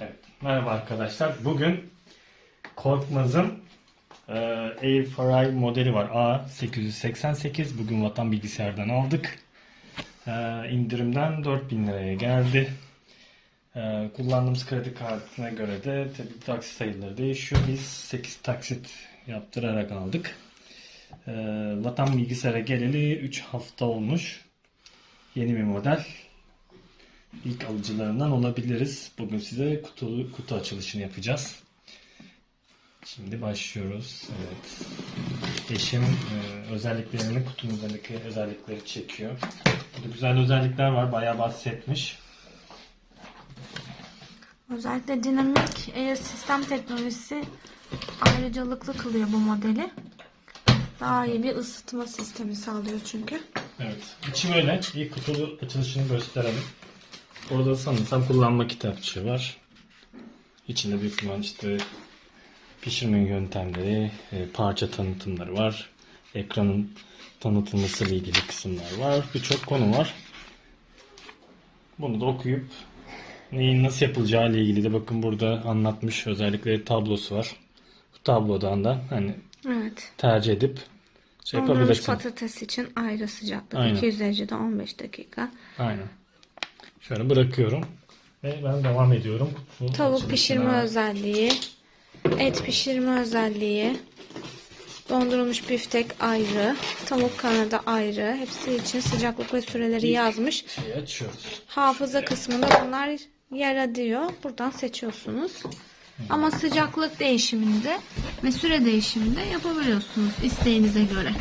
Evet, merhaba arkadaşlar. Bugün Korkmaz'ın e, Airfry modeli var. A888. Bugün Vatan Bilgisayar'dan aldık. E, indirimden 4000 liraya geldi. E, kullandığımız kredi kartına göre de tabii taksit sayıları değişiyor. Biz 8 taksit yaptırarak aldık. E, Vatan Bilgisayar'a geleli 3 hafta olmuş. Yeni bir model. İlk alıcılarından olabiliriz. Bugün size kutu, kutu açılışını yapacağız. Şimdi başlıyoruz. Evet. Eşim e, özelliklerini kutumuzdaki özellikleri çekiyor. Burada güzel özellikler var. Bayağı bahsetmiş. Özellikle dinamik air sistem teknolojisi ayrıcalıklı kılıyor bu modeli. Daha iyi bir ısıtma sistemi sağlıyor çünkü. Evet. İçi böyle. İlk kutu açılışını gösterelim. Orada sanırsam kullanma kitapçığı var. İçinde büyük ihtimal işte pişirme yöntemleri, e, parça tanıtımları var. Ekranın tanıtılması ile ilgili kısımlar var. Birçok konu var. Bunu da okuyup neyin nasıl yapılacağı ile ilgili de bakın burada anlatmış özellikle tablosu var. Bu tablodan da hani Evet. tercih edip şey yapabilirsin. patates için ayrı sıcaklık. Aynen. 200 derecede 15 dakika. Aynen. Şöyle bırakıyorum. Ve ben devam ediyorum. Bu Tavuk pişirme özelliği. Et pişirme özelliği. Dondurulmuş biftek ayrı. Tavuk kanadı ayrı. Hepsi için sıcaklık ve süreleri yazmış. Şeyi açıyoruz. Hafıza kısmında bunlar yer alıyor. Buradan seçiyorsunuz. Ama sıcaklık değişiminde ve süre değişiminde yapabiliyorsunuz isteğinize göre.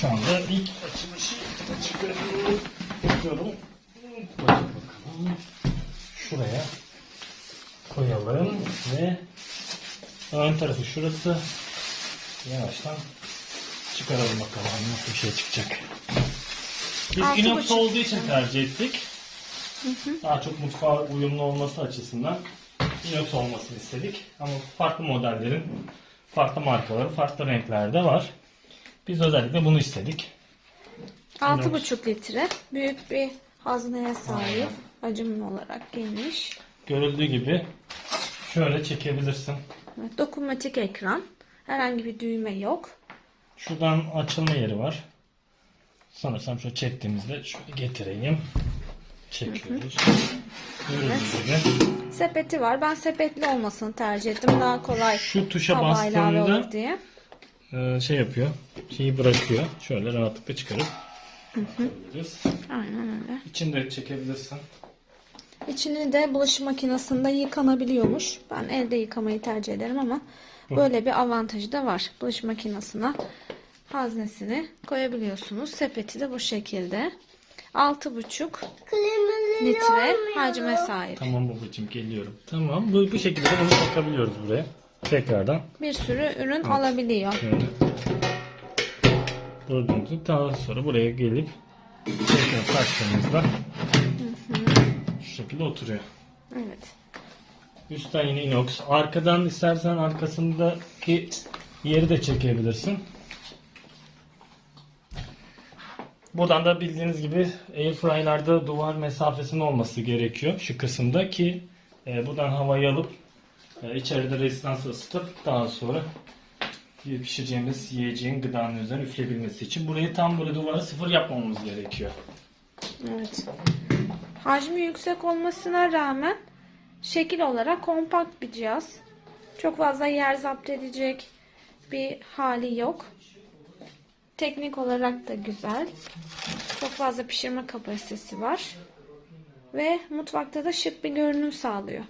Şu anda ilk açılışı çıkarıyorum. Bakalım. Şuraya koyalım ve ön tarafı şurası. Yavaştan çıkaralım bakalım nasıl bir şey çıkacak. Biz Altı inox buçuk. olduğu için tercih ettik. Daha çok mutfağa uyumlu olması açısından inox olmasını istedik. Ama farklı modellerin, farklı markaların, farklı renklerde var. Biz özellikle bunu istedik. 6,5 litre büyük bir hazneye sahip. Hacim olarak geniş. Görüldüğü gibi şöyle çekebilirsin. Evet, dokunmatik ekran. Herhangi bir düğme yok. Şuradan açılma yeri var. Sanırsam şöyle çektiğimizde şöyle getireyim. Çekiyoruz. Görüldüğü gibi. Sepeti var. Ben sepetli olmasını tercih ettim. Daha kolay Şu tuşa hava ilave bastığında olur diye. e, şey yapıyor. Şeyi bırakıyor. Şöyle rahatlıkla çıkarıp yapabiliriz. Aynen öyle. İçini de çekebilirsin. İçini de bulaşık makinesinde yıkanabiliyormuş. Ben elde yıkamayı tercih ederim ama böyle bir avantajı da var. Bulaşık makinesine haznesini koyabiliyorsunuz. Sepeti de bu şekilde. 6,5 litre hacme sahip. Tamam babacığım geliyorum. Tamam bu, bu şekilde de bunu takabiliyoruz buraya. Tekrardan. Bir sürü ürün alabiliyor. Şöyle. Gördüğünüz daha sonra buraya gelip tekrar taktığımızda şu şekilde oturuyor. Evet. Üstten yine inox. Arkadan istersen arkasındaki yeri de çekebilirsin. Buradan da bildiğiniz gibi airfryer'larda duvar mesafesinin olması gerekiyor şu kısımda ki e, buradan havayı alıp e, içeride rezistans ısıtıp daha sonra pişireceğimiz yiyeceğin gıdanın üzerine üfleyebilmesi için burayı tam böyle duvara sıfır yapmamamız gerekiyor. Evet. Hacmi yüksek olmasına rağmen şekil olarak kompakt bir cihaz. Çok fazla yer zapt edecek bir hali yok. Teknik olarak da güzel. Çok fazla pişirme kapasitesi var. Ve mutfakta da şık bir görünüm sağlıyor.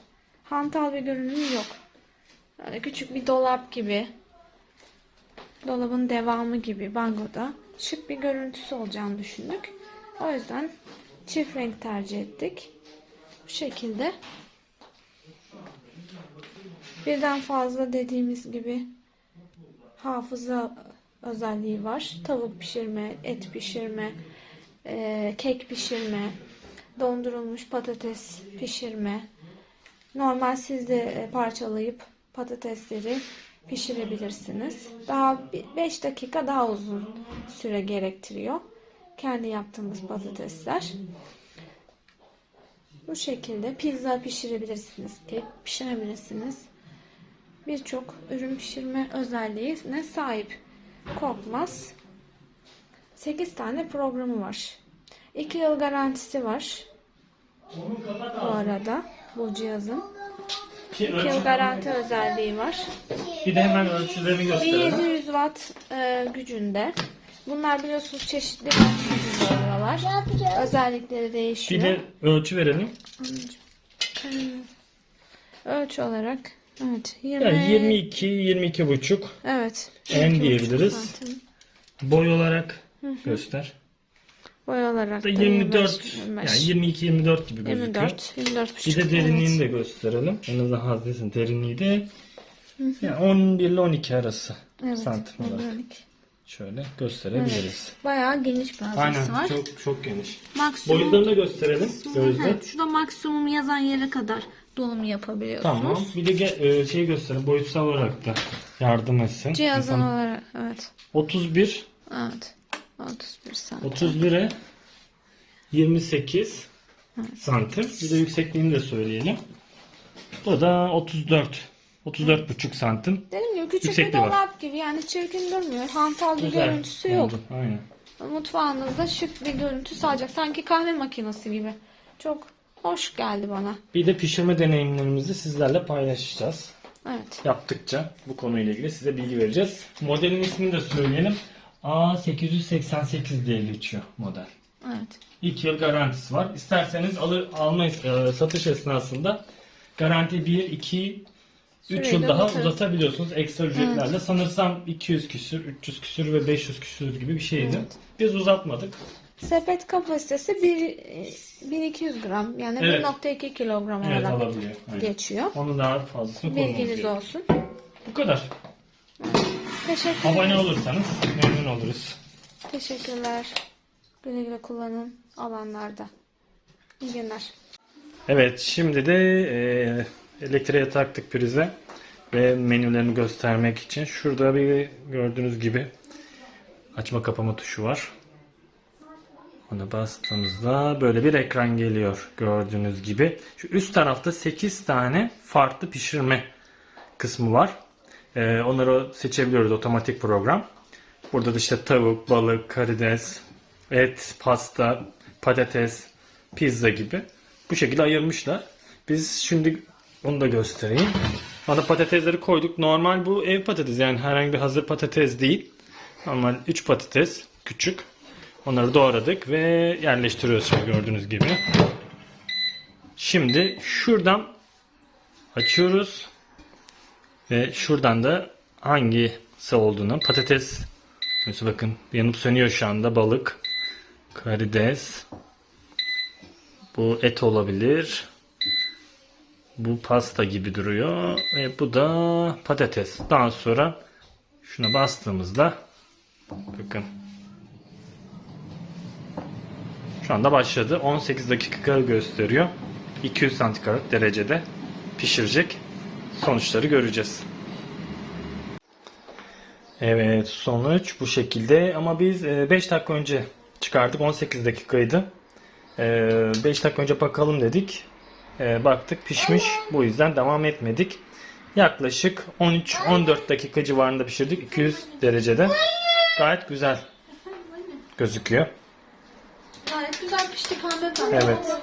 Hantal bir görünüm yok. Böyle küçük bir dolap gibi. Dolabın devamı gibi bangoda şık bir görüntüsü olacağını düşündük. O yüzden çift renk tercih ettik. Bu şekilde. Birden fazla dediğimiz gibi hafıza özelliği var. Tavuk pişirme, et pişirme, e, kek pişirme, dondurulmuş patates pişirme. Normal siz de e, parçalayıp patatesleri pişirebilirsiniz. Daha 5 dakika daha uzun süre gerektiriyor. Kendi yaptığımız patatesler. Bu şekilde pizza pişirebilirsiniz, kek pişirebilirsiniz. Birçok ürün pişirme özelliğine sahip. Korkmaz. 8 tane programı var. 2 yıl garantisi var bu arada bu cihazın. Ki 2 yıl ölçü- garanti özelliği var. Bir de hemen ölçülerini gösterelim. 1700 watt e, gücünde. Bunlar biliyorsunuz çeşitli oluyorlar. Özellikleri Bir değişiyor. de ölçü verelim. Ölçü olarak evet 20 Yani 22, 22 buçuk. evet En 22,5 diyebiliriz. Boy olarak göster. Boy olarak Da da 24 25, yani 22 24 gibi gözüküyor. 24 24 Bir de derinliğini de gösterelim. En azından haznesin derinliği de yani 11 ile 12 arası evet, santim olarak. 12. Şöyle gösterebiliriz. Evet. Bayağı geniş bir haznesi var. Aynen çok çok geniş. Maksimum Boyutlarını da gösterelim gözle. Evet, şurada maksimum yazan yere kadar dolum yapabiliyorsunuz. Tamam. Bir de ge- e, şey gösterelim. Boyutsal olarak da yardım etsin. Cihazın İnsan- olarak evet. 31 Evet. 31 santim. 31'e 28 santim. Bir de yüksekliğini de söyleyelim. Bu da 34. 34,5 santim. Dediğim gibi küçük bir Yüksekliği var. dolap gibi yani çirkin durmuyor. Hantal bir Güzel. görüntüsü yok. Aynen. Mutfağınızda şık bir görüntü sağlayacak. Sanki kahve makinesi gibi. Çok hoş geldi bana. Bir de pişirme deneyimlerimizi sizlerle paylaşacağız. Evet. Yaptıkça bu konuyla ilgili size bilgi vereceğiz. Modelin ismini de söyleyelim. A888 diye geçiyor model. Evet. 2 yıl garantisi var. İsterseniz alır alma e, satış esnasında garanti 1 2 3 Süreyi yıl daha uzatırız. uzatabiliyorsunuz ekstra ücretlerle. Sanırsam 200 küsür, 300 küsür ve 500 küsür gibi bir şeydi. Evet. Biz uzatmadık. Sepet kapasitesi 1, 1200 gram yani Evet. 1.2 kilogram Evet olarak alabiliyor. Aynen. geçiyor. Onun daha fazlasını Bilginiz gerekiyor. olsun. Bu kadar. Teşekkür Abone olursanız memnun oluruz. Teşekkürler. Güle güle kullanın alanlarda. İyi günler. Evet şimdi de e, elektriğe taktık prize ve menülerini göstermek için şurada bir gördüğünüz gibi açma kapama tuşu var. Ona bastığımızda böyle bir ekran geliyor gördüğünüz gibi. Şu üst tarafta 8 tane farklı pişirme kısmı var. E, onları seçebiliyoruz otomatik program. Burada da işte tavuk, balık, karides, et, pasta, patates, pizza gibi. Bu şekilde ayırmışlar. Biz şimdi onu da göstereyim. Ana patatesleri koyduk. Normal bu ev patatesi yani herhangi bir hazır patates değil. Normal 3 patates küçük. Onları doğradık ve yerleştiriyoruz şimdi gördüğünüz gibi. Şimdi şuradan açıyoruz. Ve şuradan da hangisi olduğunu patates. Mesela bakın yanıp sönüyor şu anda balık. Karides. Bu et olabilir. Bu pasta gibi duruyor. Ve bu da patates. Daha sonra şuna bastığımızda bakın. Şu anda başladı. 18 dakika gösteriyor. 200 santigrat derecede pişirecek sonuçları göreceğiz. Evet sonuç bu şekilde ama biz 5 dakika önce çıkardık 18 dakikaydı. 5 dakika önce bakalım dedik. E, baktık pişmiş bu yüzden devam etmedik. Yaklaşık 13-14 dakika civarında pişirdik 200 derecede. Gayet güzel gözüküyor. Gayet güzel pişti pembe pembe. Evet.